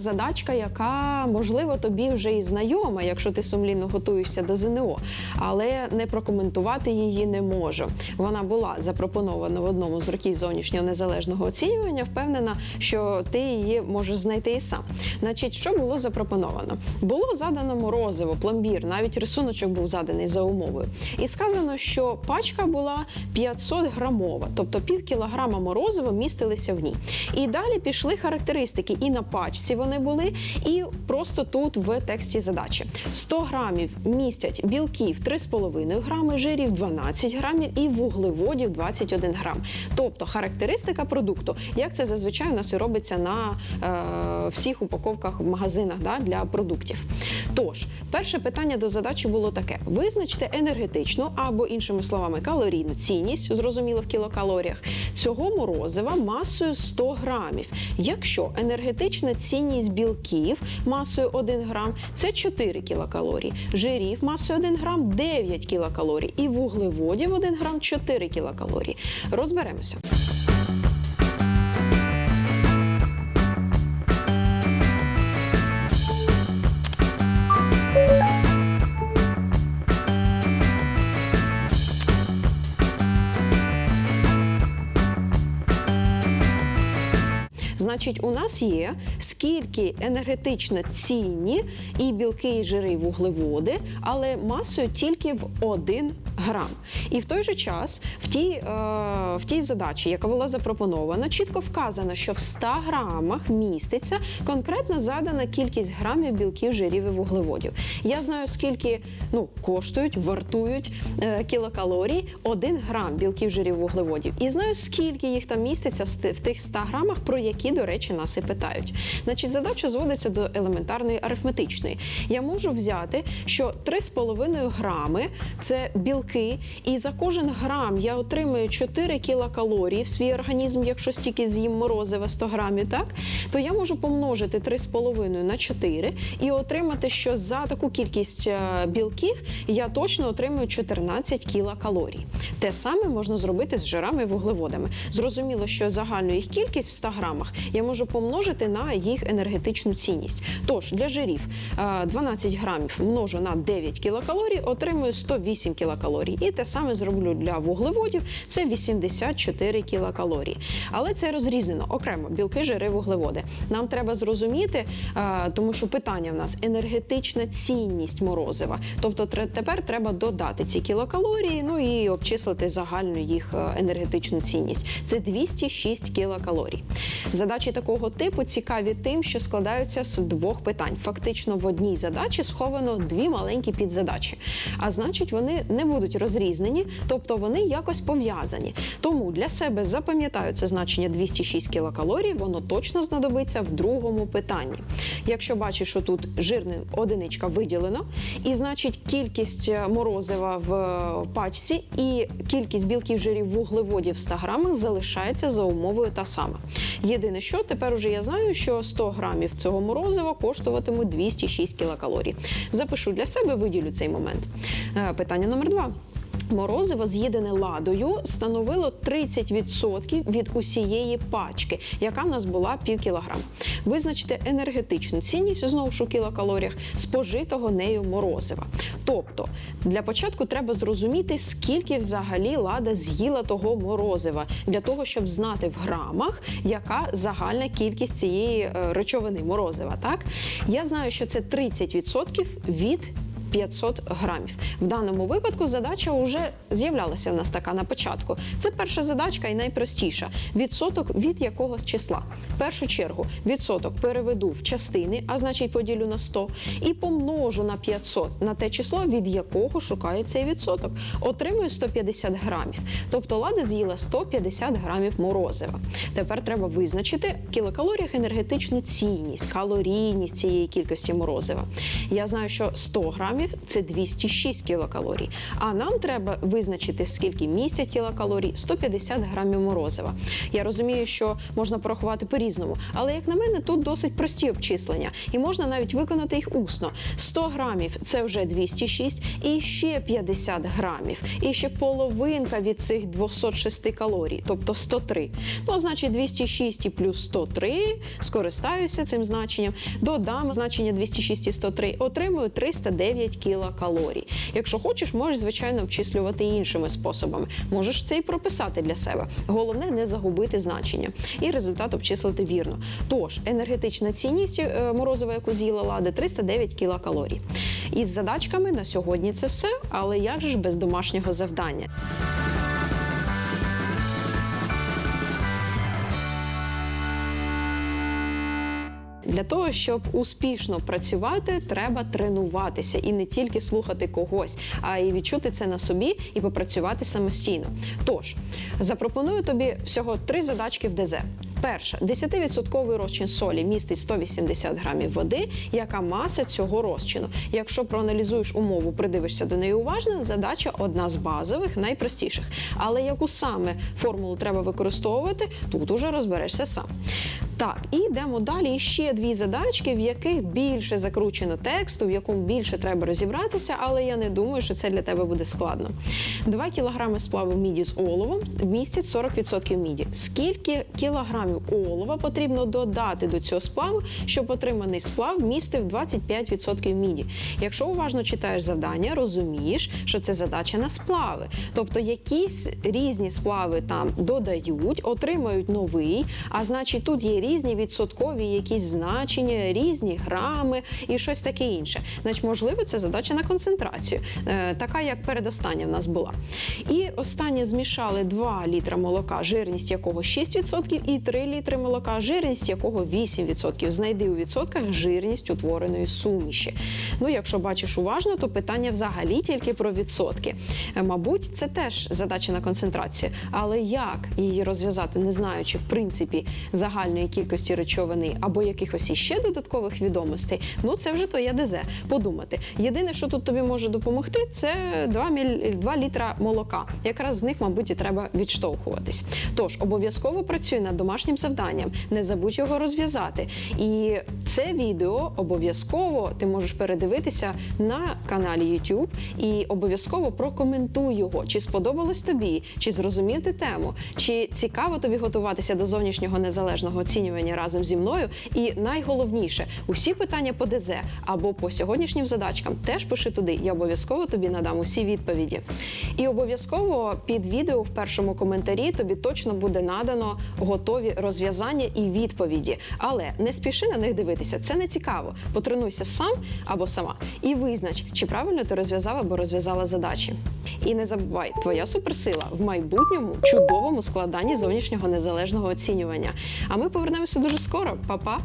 Задачка, яка можливо тобі вже і знайома, якщо ти сумлінно готуєшся до ЗНО, але не прокоментувати її не можу. Вона була запропонована в одному з років зовнішнього незалежного оцінювання. Впевнена, що ти її можеш знайти і сам. Значить, що було запропоновано? Було задано морозиво, пломбір, навіть рисуночок був заданий за умовою. І сказано, що пачка була 500 грамова, тобто пів кілограма морозива містилися в ній. І далі пішли характеристики і на пачці вони були, і просто тут в тексті задачі. 100 грамів містять білків 3,5 грами, жирів 12 грамів і вуглеводів 21 грам. Тобто характеристика продукту, як це зазвичай у нас і робиться на е, всіх упаковках в магазинах да, для продуктів. Тож, перше питання до задачі було таке: визначте енергетичну або іншими словами калорійну цінність, зрозуміло в кілокалоріях, цього морозива масою 100 грамів. Якщо енергетична цінність білків масою 1 грам це 4 кілокалорії, жирів масою 1 грам 9 кілокалорій і вуглеводів 1 грам 4 кілокалорії. Розберемося. Значить, у нас є скільки енергетично цінні і білки, і жири, і вуглеводи, але масою тільки в 1 грам. І в той же час в тій, е, в тій задачі, яка була запропонована, чітко вказано, що в 100 грамах міститься конкретно задана кількість грамів білків, жирів і вуглеводів. Я знаю, скільки ну, коштують, вартують е, кілокалорій 1 грам білків, жирів, вуглеводів. І знаю, скільки їх там міститься в, тих 100 грамах, про які, до речі, нас і питають. Значить, задача зводиться до елементарної арифметичної. Я можу взяти, що 3,5 грами це білки, і за кожен грам я отримую 4 кілокалорії в свій організм, якщо стільки з'їм морозива 100 грамів, так то я можу помножити 3,5 на 4 і отримати, що за таку кількість е, білків я точно отримую 14 кілокалорій. Те саме можна зробити з жирами і вуглеводами. Зрозуміло, що загальну їх кількість в 100 грамах я можу помножити на їх енергетичну цінність. Тож для жирів е, 12 грамів множу на 9 кілокалорій, отримую 108 кілокалорій. І те саме зроблю для вуглеводів це 84 кілокалорії. Але це розрізнено окремо білки, жири, вуглеводи. Нам треба зрозуміти, е, тому що питання в нас енергетична цінність морозива. Тобто тепер треба додати ці кілокалорії, ну і обчислити загальну їх е, енергетичну цінність. Це 206 кілокалорій. Задачі такого типу цікаві тим, що складаються з двох питань. Фактично в одній задачі сховано дві маленькі підзадачі. А значить, вони не будуть розрізнені, тобто вони якось пов'язані. Тому для себе запам'ятаю це значення 206 кілокалорій, воно точно знадобиться в другому питанні. Якщо бачиш, що тут жирна одиничка виділено, і значить кількість е, морозива в е, пачці і кількість білків, жирів, вуглеводів в 100 грамах залишається за умовою та сама. Єдине, що тепер уже я знаю, що 100 грамів цього морозива коштуватимуть 206 кілокалорій. Запишу для себе, виділю цей момент. Е, Питання номер два. Морозиво, з'їдене ладою, становило 30% від усієї пачки, яка в нас була пів кілограм. Визначте енергетичну цінність знову ж у кілокалоріях спожитого нею морозива. Тобто, для початку треба зрозуміти, скільки взагалі лада з'їла того морозива, для того, щоб знати в грамах, яка загальна кількість цієї е, речовини морозива. Так я знаю, що це 30% від 500 грамів. В даному випадку задача вже з'являлася в нас така на початку. Це перша задачка і найпростіша. Відсоток від якогось числа. В першу чергу відсоток переведу в частини, а значить поділю на 100, і помножу на 500 на те число, від якого шукаю цей відсоток. Отримую 150 грамів. Тобто лада з'їла 150 грамів морозива. Тепер треба визначити в кілокалоріях енергетичну цінність, калорійність цієї кількості морозива. Я знаю, що 100 грамів грамів це 206 кілокалорій. А нам треба визначити, скільки містять кілокалорій 150 грамів морозива. Я розумію, що можна порахувати по-різному, але як на мене, тут досить прості обчислення, і можна навіть виконати їх усно. 100 грамів це вже 206, і ще 50 грамів, і ще половинка від цих 206 калорій, тобто 103. Ну, значить, 206 і плюс 103, скористаюся цим значенням, додам значення 206 і 103, отримую 309 кілокалорій. Якщо хочеш, можеш, звичайно, обчислювати іншими способами. Можеш це і прописати для себе. Головне не загубити значення і результат обчислити вірно. Тож, енергетична цінність морозова, морозива, яку з'їла лади, 309 кілокалорій. Із задачками на сьогодні це все, але як же ж без домашнього завдання? Для того, щоб успішно працювати, треба тренуватися і не тільки слухати когось, а й відчути це на собі і попрацювати самостійно. Тож запропоную тобі всього три задачки в ДЗ. Перша 10% розчин солі містить 180 грамів води. Яка маса цього розчину? Якщо проаналізуєш умову, придивишся до неї уважно, задача одна з базових, найпростіших. Але яку саме формулу треба використовувати, тут уже розберешся сам. Так, і йдемо далі. І ще дві задачки, в яких більше закручено тексту, в якому більше треба розібратися, але я не думаю, що це для тебе буде складно. 2 кілограми сплаву міді з оловом містять 40% міді. Скільки кілограмів олова потрібно додати до цього сплаву, щоб отриманий сплав містив 25% міді? Якщо уважно читаєш завдання, розумієш, що це задача на сплави. Тобто якісь різні сплави там додають, отримають новий, а значить тут є різні відсоткові якісь значення, різні грами і щось таке інше. Значить, можливо, це задача на концентрацію, е, така як передостання в нас була. І останнє змішали 2 літра молока, жирність якого 6%, і 3 літри молока, жирність якого 8%. Знайди у відсотках жирність утвореної суміші. Ну, якщо бачиш уважно, то питання взагалі тільки про відсотки. Е, Мабуть, це теж задача на концентрацію. Але як її розв'язати, не знаючи в принципі загальної кількості речовини або якихось іще додаткових відомостей, ну це вже твоє ДЗ. Подумати. Єдине, що тут тобі може допомогти, це 2, міль... 2 літра молока. Якраз з них, мабуть, і треба відштовхуватись. Тож обов'язково працюй над домашнім завданням, не забудь його розв'язати. І це відео обов'язково ти можеш передивитися на каналі YouTube і обов'язково прокоментуй його, чи сподобалось тобі, чи зрозумів ти тему, чи цікаво тобі готуватися до зовнішнього незалежного оцінювання разом зі мною. І найголовніше, усі питання по ДЗ або по сьогоднішнім задачкам теж пиши туди. Я обов'язково тобі надам усі відповіді. І обов'язково під відео в першому коментарі тобі точно буде надано готові розв'язання і відповіді. Але не спіши на них дивитися, це не цікаво. Потренуйся сам або сама і визнач, чи правильно ти розв'язав або розв'язала задачі. І не забувай, твоя суперсила в майбутньому чудовому складанні зовнішнього незалежного оцінювання. А ми повернемося дуже скоро. Па-па!